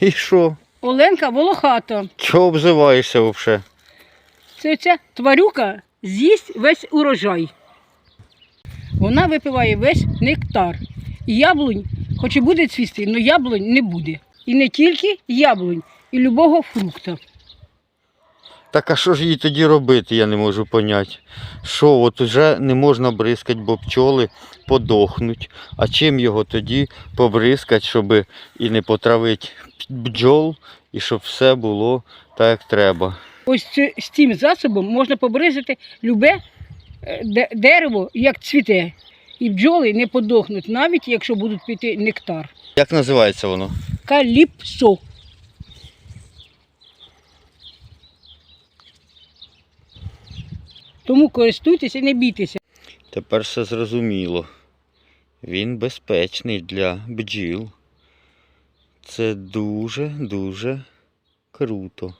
І що? Оленка волохата. Чого обзиваєшся взагалі? Це ця тварюка з'їсть весь урожай. Вона випиває весь нектар. І яблунь, хоч і буде цвісти, але яблунь не буде. І не тільки яблунь, і любого фрукта. Так а що ж їй тоді робити, я не можу поняти. Що, от уже не можна бризкати, бо пчоли подохнуть. А чим його тоді побризкати, щоб і не потравити бджол, і щоб все було так, як треба. Ось це- з цим засобом можна побризати любе е, дерево, як цвіте. І бджоли не подохнуть, навіть якщо будуть піти нектар. Як називається воно? Каліпсо. Тому користуйтеся і не бійтеся. Тепер все зрозуміло. Він безпечний для бджіл. Це дуже-дуже круто.